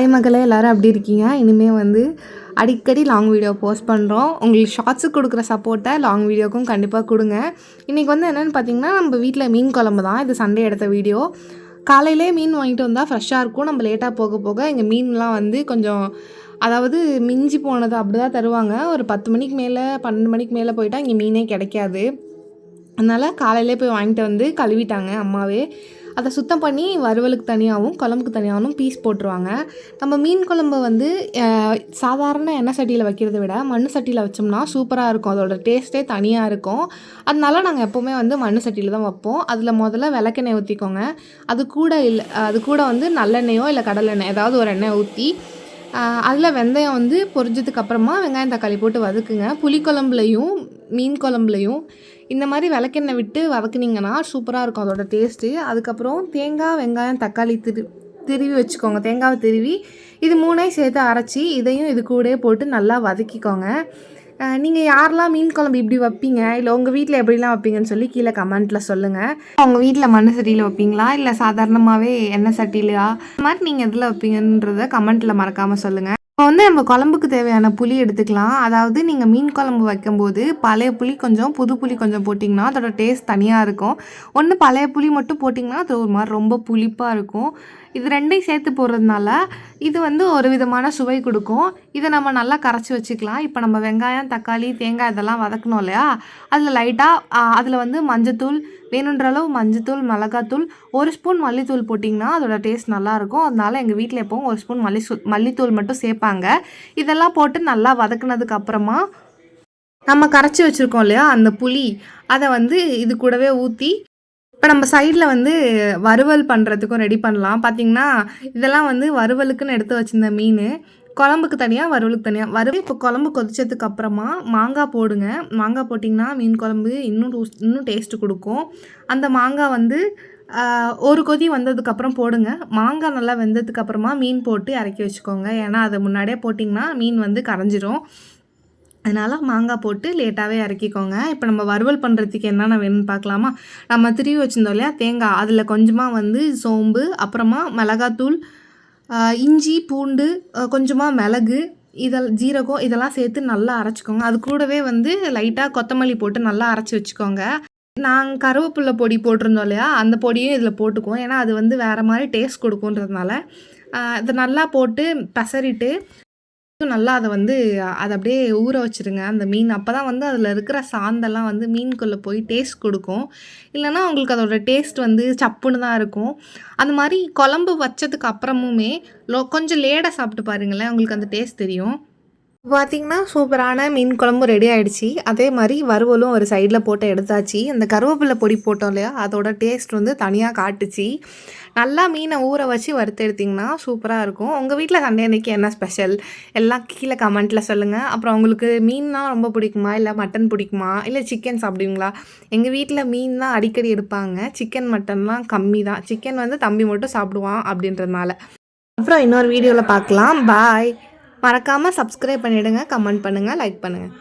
Hi மக்களே எல்லோரும் அப்படி இருக்கீங்க? இனிமேல் வந்து அடிக்கடி லாங் வீடியோ போஸ்ட் பண்ணுறோம் உங்களுக்கு ஷார்ட்ஸுக்கு கொடுக்குற சப்போர்ட்டை லாங் வீடியோக்கும் கண்டிப்பாக கொடுங்க. இன்றைக்கி வந்து என்னென்னு பார்த்தீங்கன்னா நம்ம வீட்டில் மீன் குழம்பு தான். இது சண்டே எடுத்த வீடியோ காலையிலே மீன் வாங்கிட்டு வந்தால் ஃப்ரெஷ்ஷாக இருக்கும். நம்ம லேட்டாக போக போக இங்கே மீன்லாம் வந்து கொஞ்சம் அதாவது மிஞ்சி போனது அப்படி தான் தருவாங்க. ஒரு பத்து மணிக்கு மேலே பன்னெண்டு மணிக்கு மேலே போயிட்டால் இங்கே மீனே கிடைக்காது. அதனால் காலையிலே போய் வாங்கிட்டு வந்து கழுவிட்டாங்க அம்மாவே. அதை சுத்தம் பண்ணி வறுவலுக்கு தனியாகவும் குழம்புக்கு தனியாகவும் பீஸ் போட்டுருவாங்க. நம்ம மீன் குழம்பு வந்து சாதாரண எண்ணெய் சட்டியில் வைக்கிறத விட மண் சட்டியில் வச்சோம்னா சூப்பராக இருக்கும். அதோட டேஸ்ட்டே தனியாக இருக்கும். அதனால நாங்கள் எப்போவுமே வந்து மண் சட்டியில் தான் வைப்போம். அதில் முதல்ல விளக்கெண்ணெய் ஊற்றிக்கோங்க அது கூட இல்லை அது கூட வந்து நல்லெண்ணெயோ இல்லை கடலெண்ணெய் ஏதாவது ஒரு எண்ணெய் ஊற்றி அதில் வெந்தயம் வந்து பொரிஞ்சதுக்கு அப்புறமா வெங்காயம் தக்காளி போட்டு வதக்குங்க. புளிக்குழம்புலையும் மீன் குழம்புலையும் இந்த மாதிரி விளக்கெண்ணெய் விட்டு வதக்குனிங்கன்னா சூப்பராக இருக்கும் அதோட டேஸ்ட்டு அதுக்கப்புறம் தேங்காய் வெங்காயம் தக்காளி திரு திருவி வச்சுக்கோங்க. தேங்காவை திருவி இது மூணையும் சேர்த்து அரைச்சி இதையும் இது கூட போட்டு நல்லா வதக்கிக்கோங்க. நீங்கள் யாரெல்லாம் மீன் குழம்பு இப்படி வைப்பீங்க? இல்லை உங்கள் வீட்டில் எப்படிலாம் வைப்பீங்கன்னு சொல்லி கீழே கமெண்ட்டில் சொல்லுங்கள் உங்கள் வீட்டில் மண் சட்டியில் வைப்பீங்களா? இல்லை சாதாரணமாகவே எண்ணெய் சட்டிலையா இந்த மாதிரி நீங்கள் எதில் வைப்பீங்கன்றத கமெண்ட்டில் மறக்காமல் சொல்லுங்கள் இப்போ வந்து நம்ம குழம்புக்கு தேவையான புளி எடுத்துக்கலாம். அதாவது நீங்கள் மீன் குழம்பு வைக்கும்போது பழைய புளி கொஞ்சம் புது புளி கொஞ்சம் போட்டிங்கன்னா அதோட டேஸ்ட் தனியாக இருக்கும். ஒன்று பழைய புளி மட்டும் போட்டிங்கன்னா அது ஒரு மாதிரி ரொம்ப புளிப்பாக இருக்கும். இது ரெண்டையும் சேர்த்து போடுறதுனால இது வந்து ஒரு விதமான சுவை கொடுக்கும். இதை நம்ம நல்லா கரைச்சி வச்சுக்கலாம். இப்போ நம்ம வெங்காயம் தக்காளி தேங்காய் இதெல்லாம் வதக்கணும் இல்லையா? அதில் லைட்டாக அதில் வந்து மஞ்சத்தூள் வேணுன்ற அளவு மஞ்சத்தூள் மிளகாத்தூள் ஒரு ஸ்பூன் மல்லித்தூள் போட்டிங்கன்னா அதோட டேஸ்ட் நல்லாயிருக்கும். அதனால எங்கள் வீட்டில் எப்போவும் ஒரு ஸ்பூன் மல்லி மல்லித்தூள் மட்டும் சேர்ப்பாங்க. இதெல்லாம் போட்டு நல்லா வதக்குனதுக்கு அப்புறமா நம்ம கரைச்சி வச்சுருக்கோம் இல்லையா அந்த புளி அதை வந்து இது கூடவே ஊற்றி இப்போ நம்ம சைடில் வந்து வறுவல் பண்ணுறதுக்கும் ரெடி பண்ணலாம். பார்த்திங்கன்னா இதெல்லாம் வந்து வறுவலுக்குன்னு எடுத்து வச்சுருந்த மீன். குழம்புக்கு தனியாக வறுவலுக்கு தனியாக வறுவல் இப்போ குழம்பு கொதிச்சதுக்கு அப்புறமா மாங்காய் போடுங்க. மாங்காய் போட்டிங்கன்னா மீன் குழம்பு இன்னும் டூஸ் இன்னும் டேஸ்ட்டு கொடுக்கும். அந்த மாங்காய் வந்து ஒரு கொதி வந்ததுக்கப்புறம் போடுங்க. மாங்காய் நல்லா வெந்ததுக்கப்புறமா மீன் போட்டு இறக்கி வச்சுக்கோங்க. ஏன்னா அதை முன்னாடியே போட்டிங்கன்னா மீன் வந்து கரைஞ்சிரும். அதனால் மாங்காய் போட்டு லேட்டாகவே இறக்கிக்கோங்க. இப்போ நம்ம வறுவல் பண்ணுறதுக்கு என்னென்ன வேணும்னு பார்க்கலாமா? நம்ம திருவி வச்சுருந்தோம் இல்லையா? தேங்காய். அதில் கொஞ்சமாக வந்து சோம்பு அப்புறமா மிளகாத்தூள் இஞ்சி பூண்டு கொஞ்சமாக மிளகு இதெல் ஜீரகம் இதெல்லாம் சேர்த்து நல்லா அரைச்சிக்கோங்க. அது கூடவே வந்து லைட்டாக கொத்தமல்லி போட்டு நல்லா அரைச்சி வச்சுக்கோங்க. நாங்கள் கருவேப்பில்லை பொடி போட்டிருந்தோம் இல்லையா? அந்த பொடியும் இதில் போட்டுக்குவோம். ஏன்னா அது வந்து வேறு மாதிரி டேஸ்ட் கொடுக்குன்றதுனால. இதை நல்லா போட்டு பசறிட்டு நல்லா அதை வந்து அதை அப்படியே ஊற வச்சுருங்க. அந்த மீன் அப்போ தான் வந்து அதில் இருக்கிற சாந்தெல்லாம் வந்து மீனுக்குள்ளே போய் டேஸ்ட் கொடுக்கும். இல்லைனா உங்களுக்கு அதோடய டேஸ்ட் வந்து சப்புன்னு தான் இருக்கும். அந்த மாதிரி குழம்பு வச்சதுக்கு அப்புறமுமே லோ கொஞ்சம் லேடாக சாப்பிட்டு பாருங்களேன் உங்களுக்கு அந்த டேஸ்ட் தெரியும். பார்த்திங்கன்னா சூப்பரான மீன் குழம்பும் ரெடி ஆகிடுச்சி அதே மாதிரி வறுவலும் ஒரு சைடில் போட்டு எடுத்தாச்சு. அந்த கருவேப்பிலை பொடி போட்டோம் இல்லையா? அதோட டேஸ்ட் வந்து தனியாக காட்டுச்சு. நல்லா மீனை ஊற வச்சு வறுத்து எடுத்திங்கன்னா சூப்பராக இருக்கும். உங்கள் வீட்டில் சண்டே அன்றைக்கி என்ன ஸ்பெஷல் எல்லாம் கீழே கமெண்ட்டில் சொல்லுங்கள் அப்புறம் உங்களுக்கு மீன்னா ரொம்ப பிடிக்குமா? இல்லை மட்டன் பிடிக்குமா? இல்லை சிக்கன் சாப்பிடுவீங்களா? எங்கள் வீட்டில் மீன் தான் அடிக்கடி எடுப்பாங்க. சிக்கன் மட்டன்லாம் கம்மி தான். சிக்கன் வந்து தம்பி மட்டும் சாப்பிடுவான் அப்படின்றதுனால. அப்புறம் இன்னொரு வீடியோவில் பார்க்கலாம். பாய் மறக்காமல் சப்ஸ்கிரைப் பண்ணிவிடுங்க கமெண்ட் பண்ணுங்கள் லைக் பண்ணுங்கள்